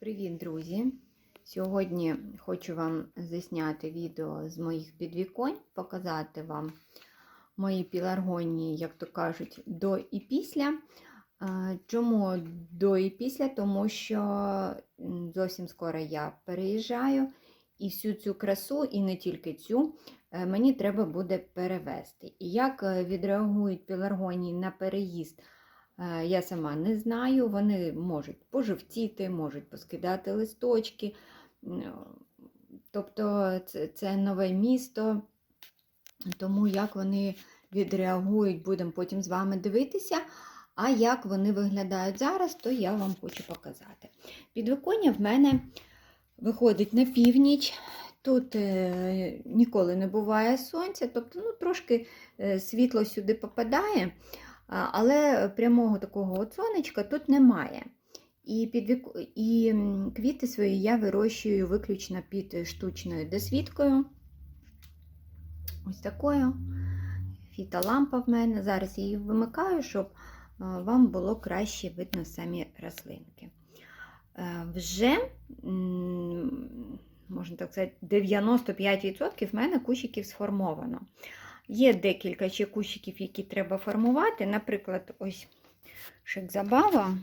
Привіт, друзі! Сьогодні хочу вам засняти відео з моїх підвіконь, показати вам мої піларгонії, як то кажуть, до і після. Чому до і після? Тому що зовсім скоро я переїжджаю, і всю цю красу, і не тільки цю, е, мені треба буде перевезти. І як е, відреагують піларгонії на переїзд? Е, Я сама не знаю, вони можуть пожовтіти, можуть поскидати листочки. Тобто це, нове місто, тому як вони відреагують, будемо потім з вами дивитися. А як вони виглядають зараз, то я вам хочу показати. Підвиконня в мене виходить на північ. Тут е, ніколи не буває сонця, тобто ну, трошки е, світло сюди попадає. Але прямого такого сонечка тут немає. І, під і квіти свої я вирощую виключно під штучною досвідкою. Ось такою. Фітолампа в мене. Зараз я її вимикаю, щоб вам було краще видно самі рослинки. Е, Вже, можна так сказати, 95% в мене кущиків сформовано. Є декілька ще кущиків, які треба формувати. Наприклад, ось шикзабава.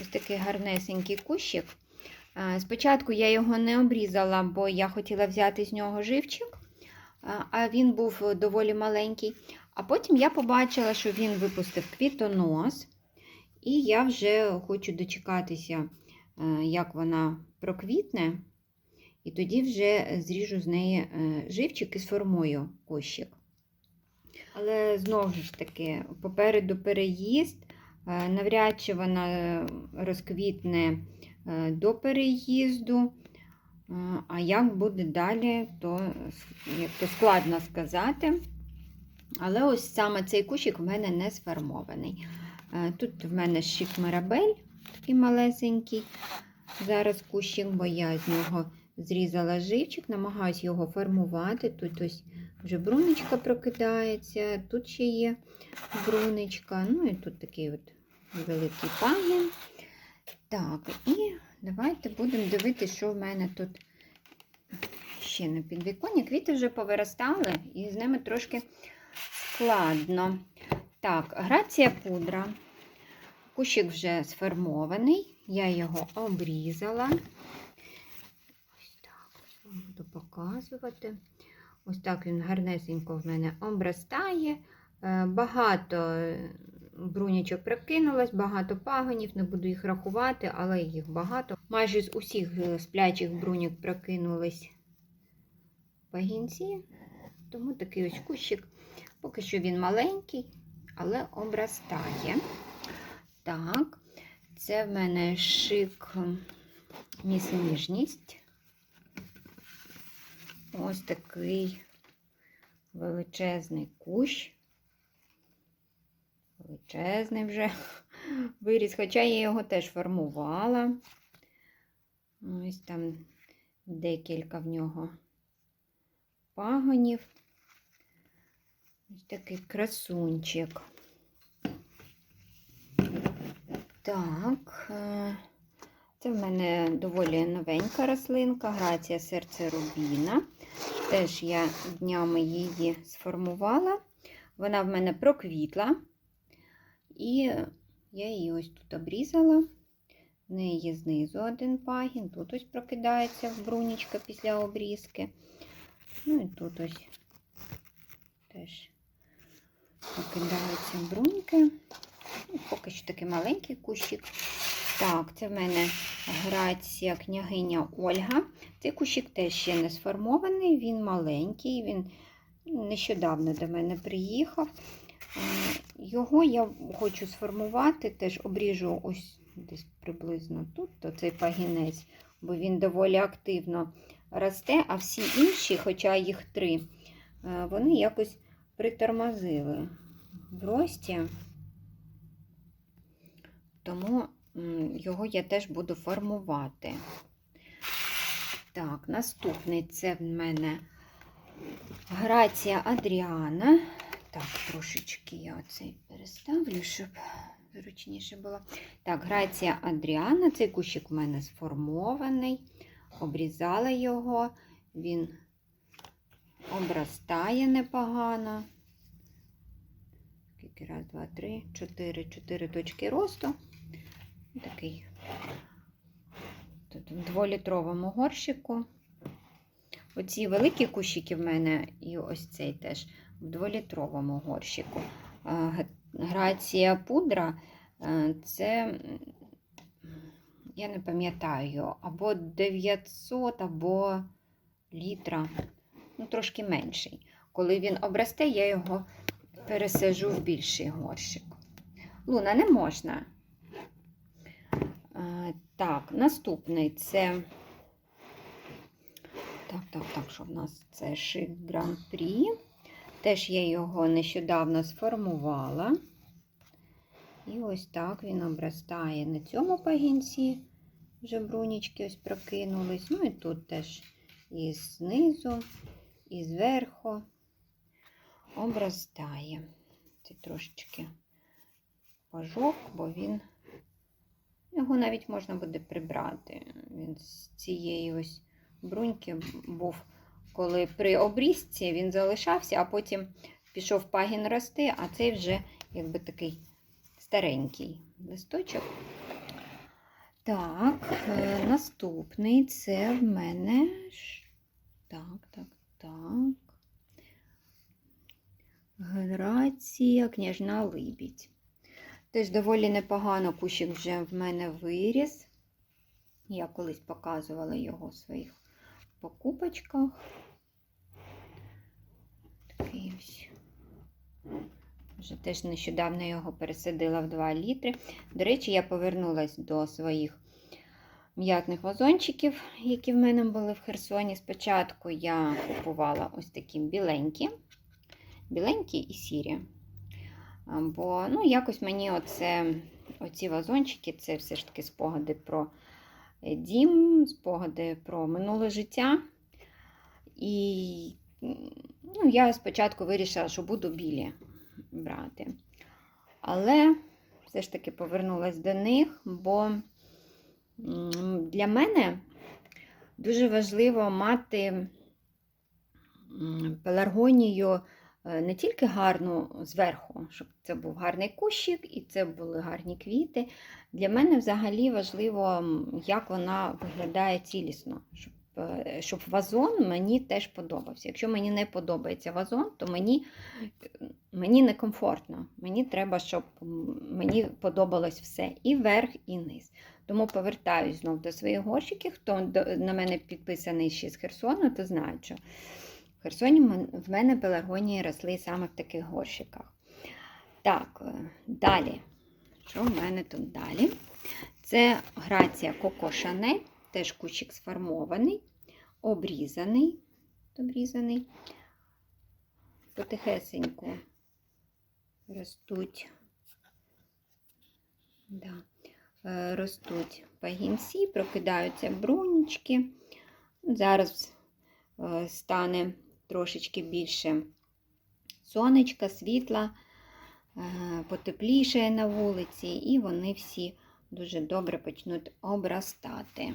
Ось такий гарнесенький кущик. Спочатку я його не обрізала, бо я хотіла взяти з нього живчик, а він був доволі маленький. А потім я побачила, що він випустив квітонос, і я вже хочу дочекатися, е, як вона проквітне. І тоді вже зріжу з неї е, живчик і сформую кущик. Але знову ж таки, попереду переїзд. Е, Навряд чи вона е, розквітне до переїзду. А як буде далі, то, як то складно сказати. Але ось саме цей кущик в мене не сформований. Тут в мене шик Мирабель, такий малесенький. Зараз кущик, бо я з нього зрізала живчик, намагаюся його формувати. Тут ось вже брунечка прокидається, тут ще є брунечка. Ну і тут такий от великий пагін. Так, і давайте будемо дивитися, що в мене тут ще на підвіконні. Квіти вже повиростали, і з ними трошки складно. Так, грація пудра. Кущик вже сформований, я його обрізала. Ось так вам буду показувати. Ось так він гарнесенько в мене обростає. Е, Багато брунячок прокинулось, багато пагонів, не буду їх рахувати, але їх багато. Майже з усіх е, сплячих бруньок прокинулись пагінці. Тому такий ось кущик. Поки що він маленький, але обростає. Так, це в мене шик міс ніжність. Ось такий величезний кущ. Величезний вже виріс, хоча я його теж формувала. Ось там декілька в нього пагонів. Ось такий красунчик. Так, е, це в мене доволі новенька рослинка, грація серце рубіна. Теж я днями її сформувала. Вона в мене проквітла. І я її ось тут обрізала. В неї знизу один пагін, тут ось прокидається брунічка після обрізки. Ну і тут ось теж прокидаються бруньки. Ну, Поки що такий маленький кущик. Так, це в мене грація княгиня Ольга. Цей кущик теж ще не сформований, він маленький, він нещодавно до мене приїхав. Е, Його я хочу сформувати, теж обріжу ось десь приблизно тут, то цей пагінець, бо він доволі активно росте, а всі інші, хоча їх три, е, вони якось притормозили в рості. Тому його я теж буду формувати. Так, наступний це в мене Грація Адріана. Так, трошечки я оцей переставлю, щоб зручніше було. Так, грація Адріана. Цей кущик в мене сформований. Обрізала його. Він обростає непогано. Скільки? Раз, два, три, чотири. Чотири точки росту. Такий тут в дволітровому горщику. Оці великі кущики в мене, і ось цей теж в дволітровому горщику. Грація пудра е, це, я не пам'ятаю, або 900, або літра, ну трошки менший. Коли він обрасте, я його пересажу в більший горщик. Луна не можна. Так, наступний це. Так, так, так, що в нас це Шик Гран-прі. Теж я його нещодавно сформувала. І ось так він обростає на цьому пагінці. Вже брунічки ось прокинулись. Ну і тут теж і знизу, і зверху обростає. Це трошечки пожовк, бо він його навіть можна буде прибрати. Він з цієї ось бруньки був, коли при обрізці він залишався, а потім пішов пагін рости, а цей вже якби такий старенький листочок. Так, е, наступний це в мене. Так, так, так. Генерація княжна Либідь. Теж доволі непогано кущик вже в мене виріс. Я колись показувала його в своїх покупочках. Такий ось. Вже теж нещодавно його пересадила в 2 літри. До речі, я повернулася до своїх м'ятних вазончиків, які в мене були в Херсоні. Спочатку я купувала ось такі біленькі, біленькі і сірі. Бо ну, якось мені оце, оці вазончики це все ж таки спогади про е, дім, спогади про минуле життя. І ну, я спочатку вирішила, що буду білі брати. Але все ж таки повернулася до них, бо для мене дуже важливо мати пеларгонію не тільки гарну зверху, щоб це був гарний кущик і це були гарні квіти. Для мене взагалі важливо, як вона виглядає цілісно, щоб, е, щоб вазон мені теж подобався. Якщо мені не подобається вазон, то мені, мені некомфортно. Мені треба, щоб мені подобалось все і верх, і низ. Тому повертаюсь знов до своїх горщиків. Хто на мене підписаний ще з Херсону, то знає, що Херсоні в мене пеларгонії росли саме в таких горщиках. Так, е, далі. Що в мене тут далі? Це грація Коко Шанель, теж кущик сформований, обрізаний. обрізаний. Потихесеньку ростуть. Да. е, Ростуть пагінці, прокидаються брунічки. Зараз е, стане трошечки більше сонечка, світла, е, потеплішає на вулиці, і вони всі дуже добре почнуть обростати.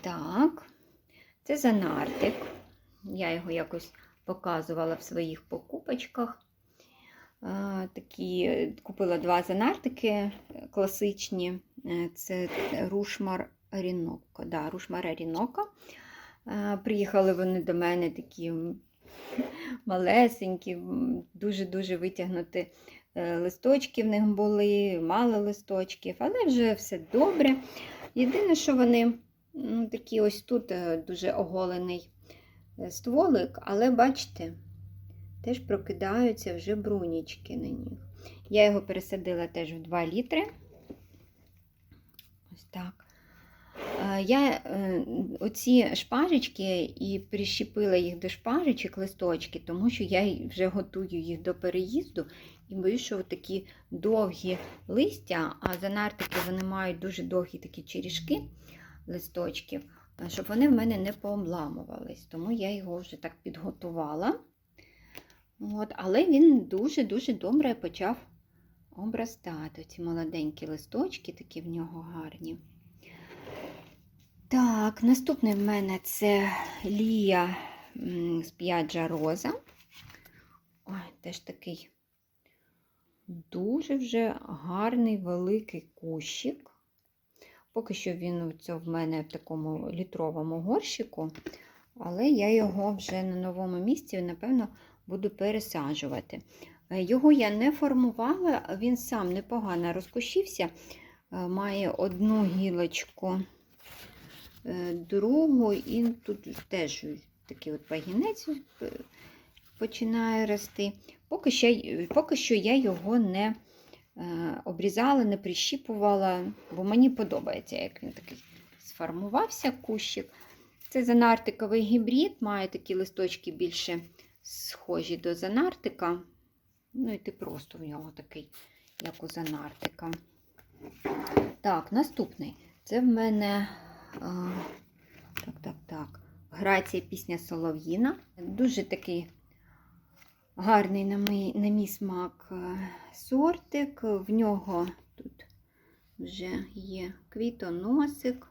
Так, це занартик. Я його якось показувала в своїх покупочках. Е, Такі, купила два занартики класичні. Е, Це Рушмар Ріноко. Да, Рушмар Ріноко. Приїхали вони до мене такі малесенькі, дуже-дуже витягнуті е, листочки в них були, мало листочків, але вже все добре. Єдине, що вони ну, такі ось тут е, дуже оголений е, стволик, але бачите, теж прокидаються вже брунічки на них. Я його пересадила теж в 2 літри. Ось так. Е, Я е, оці шпажечки і прищепила їх до шпажечок листочки, тому що я вже готую їх до переїзду і боюсь, що такі довгі листя, а занартики вони мають дуже довгі такі черішки листочків, е, щоб вони в мене не пообламувались. Тому я його вже так підготувала. От, але він дуже-дуже добре почав обростати. Ці молоденькі листочки, такі в нього гарні. Так, наступний в мене це Лія м, Сп'яджа Роза. Ой, теж такий дуже вже гарний великий кущик. Поки що він в мене в такому літровому горщику, але я його вже на новому місці, напевно, буду пересаджувати. Е, Його я не формувала, він сам непогано розкущився. Е, Має одну гілочку, другу, і тут теж такий от пагінець е, починає рости. Поки що, поки що я його не е, обрізала, не прищіпувала, бо мені подобається, як він такий сформувався кущик. Це занартиковий гібрид, має такі листочки більше схожі до занартика. Ну і ти просто в нього такий, як у занартика. Так, наступний. Це в мене а, так, так, так. Грація пісня Солов'їна. Дуже такий гарний на мій, на мій смак е, сортик. В нього тут вже є квітоносик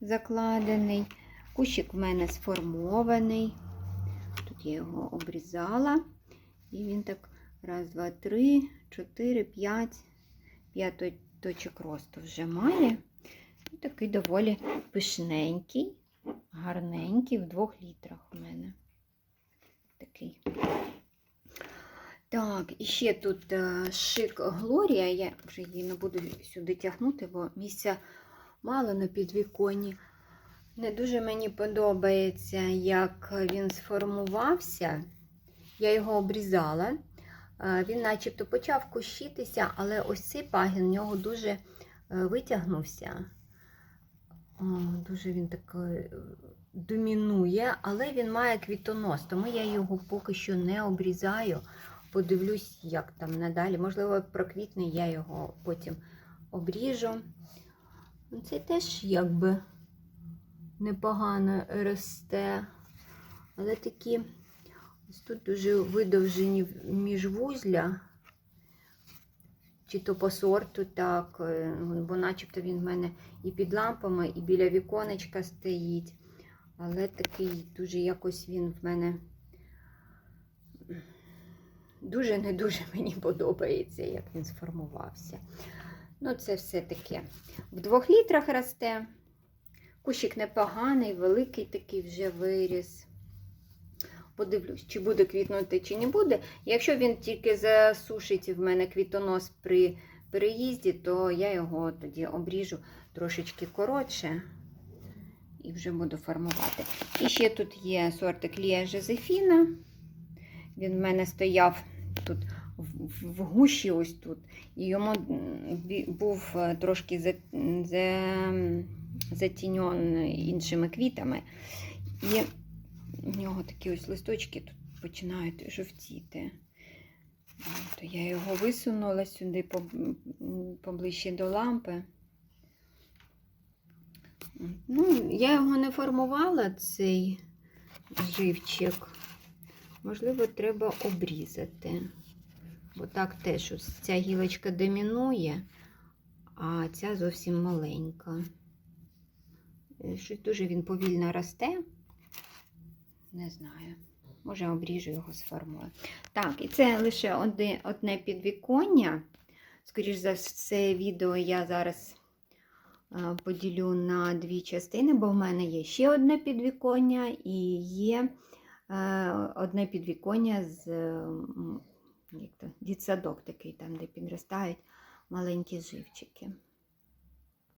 закладений. Кущик в мене сформований. Тут я його обрізала. І він так раз, два, три, чотири, п'ять. П'ять точок росту вже має. І такий доволі пишненький, гарненький, в двох літрах у мене. Такий. Так, і ще тут е, шик Глорія. Я вже її не буду сюди тягнути, бо місця мало на підвіконні. Не дуже мені подобається, як він сформувався. Я його обрізала. Е, Він начебто почав кущитися, але ось цей пагін в нього дуже е, витягнувся. Дуже він такий домінує, але він має квітонос, тому я його поки що не обрізаю. Подивлюсь, як там надалі. Можливо, проквітне, я його потім обріжу. Це теж якби непогано росте. Але такі ось тут дуже видовжені міжвузля. Чи то по сорту так, е, бо начебто він в мене і під лампами, і біля віконечка стоїть. Але такий дуже якось він в мене дуже не дуже мені подобається, як він сформувався. Ну, це все таке. В двох літрах росте. Кущик непоганий, великий такий вже виріс. Подивлюсь, чи буде квітнути, чи не буде. Якщо він тільки засушить в мене квітонос при переїзді, то я його тоді обріжу трошечки коротше і вже буду формувати. І ще тут є сортик Лія Жозефіна. Він в мене стояв тут в, гущі, ось тут, і йому був е, трошки за, за, затіньон іншими квітами. І в нього такі ось листочки тут починають жовтіти. То я його висунула сюди поближче до лампи. Ну, я його не формувала, цей живчик. Можливо, треба обрізати. Бо так теж ось ця гілочка домінує, а ця зовсім маленька. Щось дуже він повільно росте. Не знаю. Може, обріжу його сформую. Так, і це лише одне, одне підвіконня. Скоріше за все, відео я зараз а, поділю на дві частини, бо в мене є ще одне підвіконня і є а, одне підвіконня з як то, дітсадок такий, там, де підростають маленькі живчики.